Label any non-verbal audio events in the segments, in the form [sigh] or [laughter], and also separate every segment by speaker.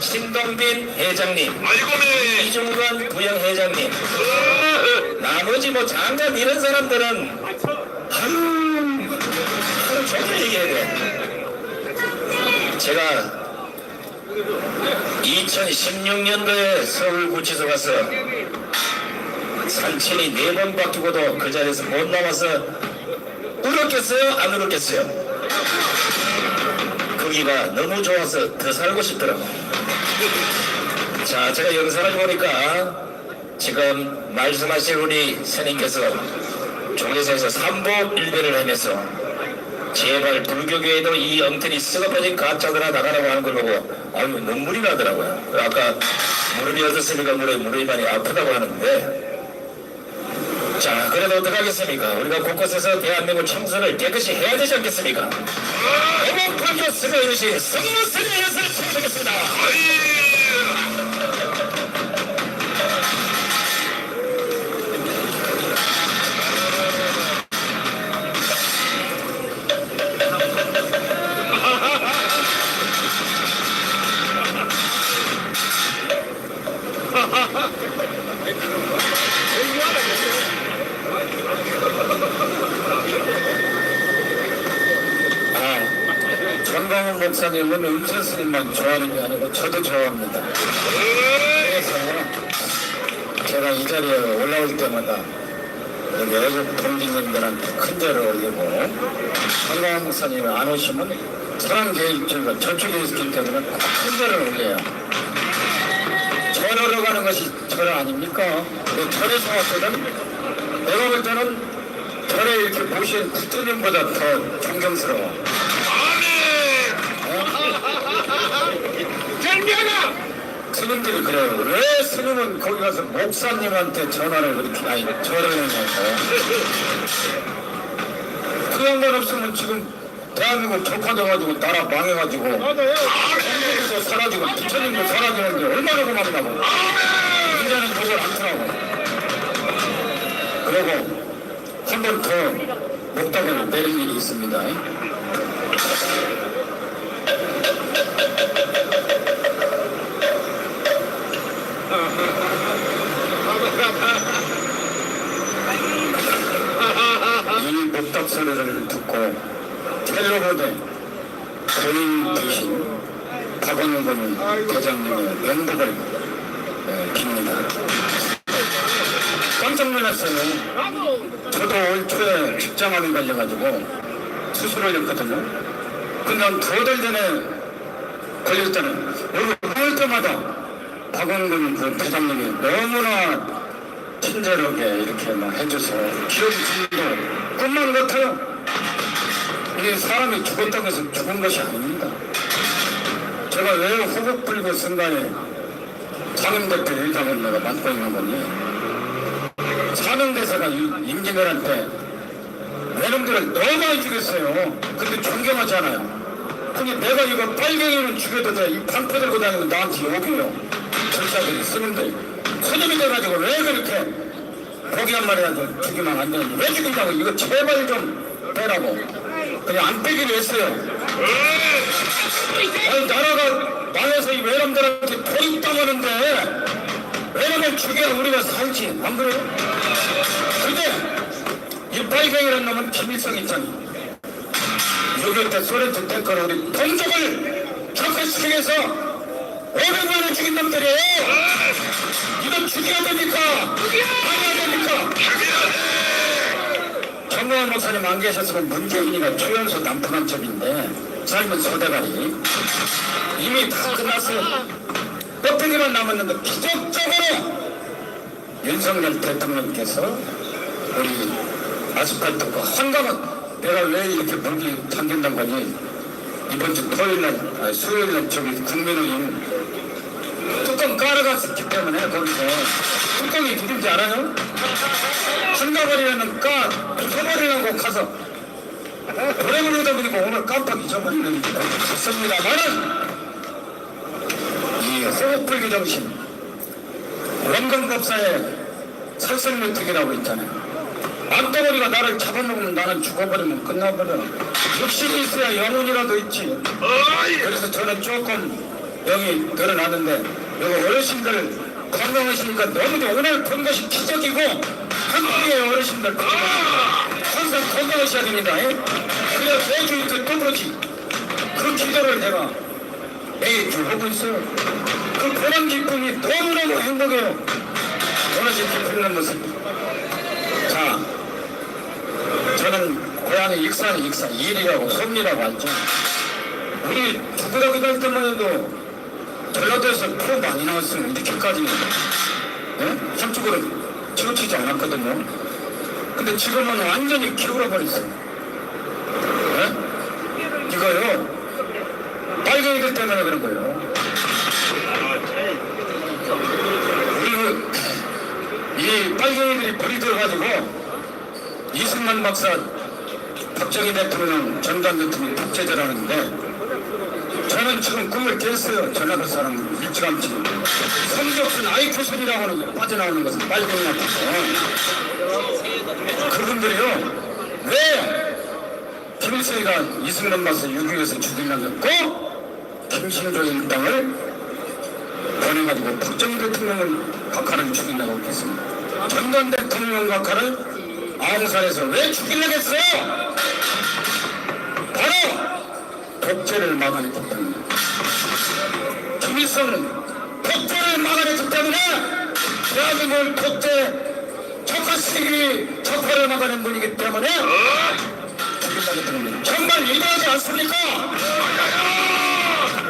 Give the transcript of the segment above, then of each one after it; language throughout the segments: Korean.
Speaker 1: 신동빈 회장님,
Speaker 2: 아이고 네.
Speaker 1: 이중건 부영회장님, 나머지 뭐 장관 이런 사람들은 하루 하루 종일 얘기해야 돼. 제가 2016년도에 서울구치소 가서 산천이 네 번 바뀌고도 그 자리에서 못 남아서 울었겠어요? 안 울었겠어요? 거기가 너무 좋아서 더 살고 싶더라고. [laughs] 자, 제가 영상을 보니까 지금 말씀하신 우리 스님께서 종에서에서 삼복 일배를 하면서 제발 불교계에도 이 엉터리 썩어빠진 가짜들아 나가라고 하는 걸 보고 아유 눈물이 나더라고요. 아까 무릎이 어떻습니까? 무릎이 많이 아프다고 하는데 자 그래도 어떡하겠습니까? 우리가 곳곳에서 대한민국 청소를 깨끗이 해야 되지 않겠습니까? 어머 불교 스며 이르시 성무 연설을 청소하겠습니다. 아, 전광훈 목사님은 음천 스님만 좋아하는 게 아니고 저도 좋아합니다. 그래서 제가 이 자리에 올라올 때마다 여기 외국 동지님들한테 큰 절을 올리고 전광훈 목사님이 안 오시면 계획줄과 저쪽에 있기 때문에 큰 절을 올려요. 절하러 가는 것이 절 아닙니까? 그 절에서 왔거든. 내가 볼 때는 절에 이렇게 모신 구두님보다 더 존경스러워.
Speaker 2: 장비하나.
Speaker 1: 스님들이 그래요. 왜 스님은 거기 가서 목사님한테 전화를 그렇게 아니 절을 해냐고. 그 양반 없으면 지금 대한민국 격화돼가지고 나라 망해가지고 한국에서 사라지고 부처님도 사라지는데 얼마나 고맙다고. 이제는 그걸 않더라고. 그리고 한 번 더 목탁을 내릴 일이 있습니다. 이 목탁 소리를 듣고 텔레보대 본인 대신 박원근 대장님의 명복을 에, 빕니다. 깜짝 놀랐어요. 저도 올 초에 직장암이 걸려가지고 수술을 했거든요. 근데 한 두 달 전에 걸렸잖아요. 여기 올 때마다 박원근 그 대장님이 너무나 친절하게 이렇게 막 해줘서 지금도 꿈만 같아요. 이게 사람이 죽었다고 해서 죽은 것이 아닙니다. 제가 왜 호국 불교 순간에 장임대표 일당을 내가 맡고 있는 거니? 사명대사가 임진왜란때 외놈들을 너무 많이 죽였어요. 근데 존경하잖아요. 근데 내가 이거 빨갱이는 죽여도 돼. 이 판표 들고 다니면 나한테 욕해요. 절차들이 쓰는데 소념이 돼가지고 왜 그렇게 고기 한 마리 라도 죽이면 안 되는지 왜 죽인다고 이거 제발 좀 빼라고 그냥 안 빼기로 했어요. 아니 나라가 망해서 이 외람들한테 돈이 떠가는데 외람을 죽여야 우리가 살지 안 그래요? 근데 이 빨갱이라는 놈은 비밀성 있잖아. 6.25때 소련트 탱커를 우리 동족을 적화시키기 위해서 500만을 죽인 놈들이에요. 이거 죽여야 됩니까? 아니야 됩니까? 정광훈 목사님 안 계셨으면 문재인이가 초연소 남편한 첩인데 삶은 소대가리 이미 다 끝났어요. 껍데기만 남았는데 기적적으로 윤석열 대통령께서 우리 아스팔트가 한가만 내가 왜 이렇게 물기 잠긴단 거니 이번 주 토요일 날 아니 수요일 날 저기 국민의힘 뚜껑 깔아갔기 때문에 거기서 뚜껑이 누군지 알아요? 한가버리는 까 부숴버리려고 가서 오래 걸리다 보니까 오늘 깜빡 잊어버리는 게 갔습니다만은 이 호흡불기 정신 원근법사의 살생면특이라고 있잖아요. 암덩어리가 나를 잡아먹으면 나는 죽어버리면 끝나버려. 욕심이 있어야 영혼이라도 있지. 그래서 저는 조금 여기 드러났는데 여기 어르신들 건강하시니까 너무. 오늘 본 것이 기적이고 한국의 어르신들 항상 건강하셔야 됩니다. 예? 그래야 매주 이틀 또 그렇지. 그 기도를 내가 매주 하고 있어요. 그 보람 기쁨이 너무너무 행복해요. 오늘 이렇게 부르는 모습. 자, 저는 고향의 익산, 익산, 일이라고 섬이라고 하죠. 우리 죽으라고 갈 때만 해도 전라도에서 표 많이 나왔으면 이렇게까지 예? 한쪽으로 치우치지 않았거든요. 근데 지금은 완전히 기울어 버렸어요. 예? 이거요. 빨갱이들 때문에 그런 거예요. 우리 그, 이 빨갱이들이 불이 들어가지고 이승만 박사 박정희 대통령 전단 대통령 독재자라는데 저는 지금 꿈을 깼어요. 전라도 사람 일찌감치. 성적순 아이큐순이라고 하는 거 빠져나오는 것은 빨갱이한테. 그분들이요. 왜 김일성이가 이승만 박사 6.25에서 죽이려고 김신조 일당을 보내가지고 박정희 대통령을 각하를 죽이려고 했습니다. 전단 대통령 각하를 아웅산에서 왜 죽이려고 했어요? 바로 독재를 막아냈기 때문에 김일성은 독재를 막아냈기 때문에 대한민국 독재 적화 시기 적화를 막아낸 분이기 때문에. 정말 위대하지 않습니까?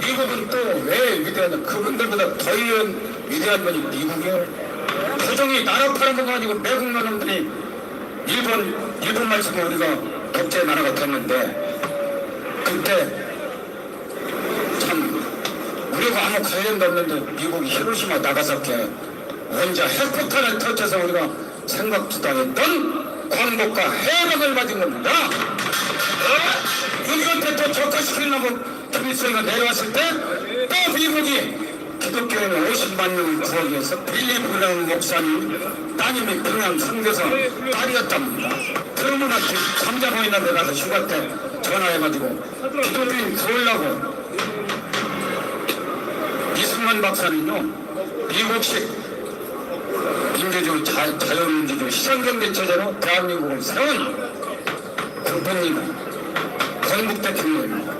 Speaker 1: 미국은 또 왜 위대하냐 그분들보다 더 위대한, 분이 미국이에요 표정이 나라 파는 거 아니고 매국 놈들이 일본 일본 말씀에 우리가 독재 나라가 됐는데 그때 참 우리가 아무 관련도 없는데 미국이 히로시마 나가사키에 혼자 핵폭탄을 터쳐서 우리가 생각지도 않았던 광복과 해방을 받은 겁니다. 6.25 때또 적화시키려고 김일성이가 내려왔을 때 또 미국이 기독교인을 50만 명을 구하기 위해서 빌리브라는 목사님 따님이 평양 선교사 딸이었답니다. 그러면 잠자고 있는 데 가서 휴가 때 전화해가지고 기독교인 구하려고 이승만 박사는요 미국식 민주주의 자, 자유민주주의 시장경제 체제로 대한민국을 세운 그분입니다. 건국 대통령입니다.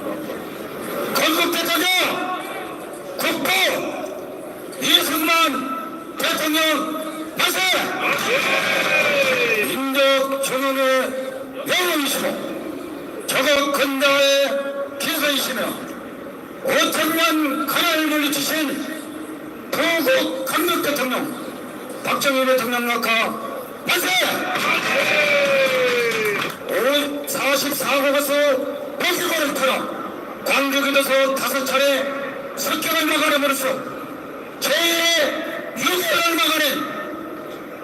Speaker 1: 건국 대통령 국보 이승만 대통령 만세! 민족 jonong의 영웅이시고 저거 근대화의 기사이시며 5천년 가나를 물리치신 도국 강력 대통령 박정희 대통령 각하 만세! 44국에서 백기관을 타러 광주교도소 다섯 차례 습격을 막아내버렸어 제2의 6.25를 막아낸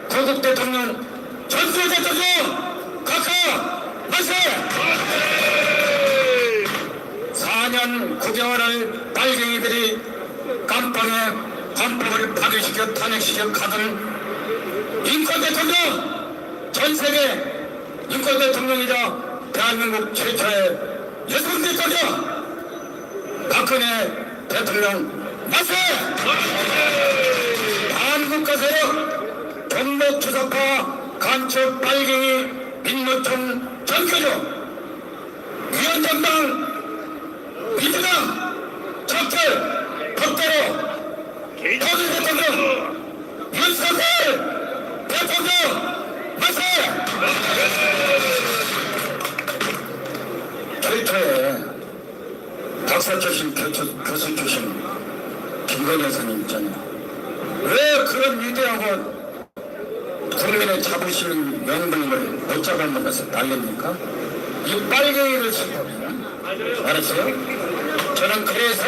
Speaker 1: 고국 대통령 전수 대통령 각하 만세! 4년 9개월을 빨갱이들이 깜빵에 헌법을 파괴시켜 탄핵시켜 가던 인권 대통령 전 세계 인권 대통령이자 대한민국 최초의 여성 대통령 박근혜 대통령 만세! 한국가 세력 종목 주사파 간첩 빨갱이 민노총 전교조 위원장당 민주당 적절 법대로 거기 대통령 윤석열 대통령 만세! 최초에 박사 출신 교수, 교수 출신 김건희 여사님 있잖아요. 왜 그런 위대하고 국민의 자부심 명분을 못 잡아먹어서 날립니까? 이 빨갱이를 신고면 알았어요? 저는 그래서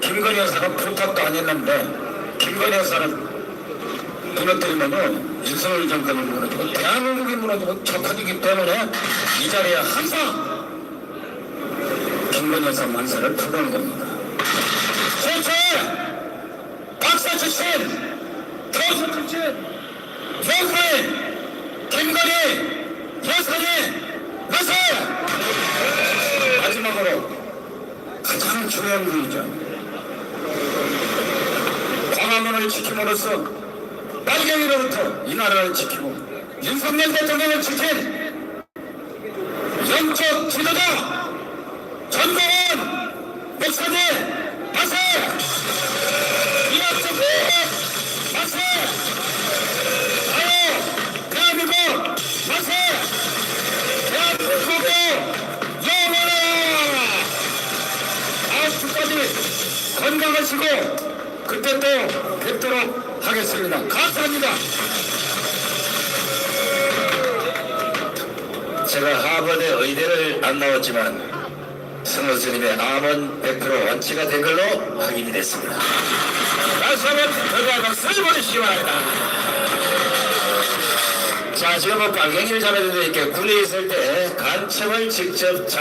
Speaker 1: 김건희 여사가 부탁도 안 했는데 김건희 여사는 무너뜨리면은 윤석열 정권이 무너지고 대한민국이 무너지고 적화되기 때문에 이 자리에 항상 김건희 여사 만세를 부르는 겁니다. 최초에 박사 출신, 교수 출신, 교수인 김건희 여사님 만세! 마지막으로 가장 중요한 분이죠. 지킴으로써 빨갱이로부터 이 나라를 지키고 윤석열 대통령을 지킨 영적 지도자 전광훈 목사님 건강하시고 그때 또 뵙도록 하겠습니다. 감사합니다.
Speaker 2: 제가 하버드 의대를 안 나왔지만 성호 스님의 암원 100% 완치가 된 걸로 확인이 됐습니다.
Speaker 1: 다시 한번 들어가서 쓸어버리시기 바랍니다.
Speaker 2: 자, 지금 뭐 빨갱이를 잡아야 되는데 이렇게 군에 있을 때 간첩을 직접 잡아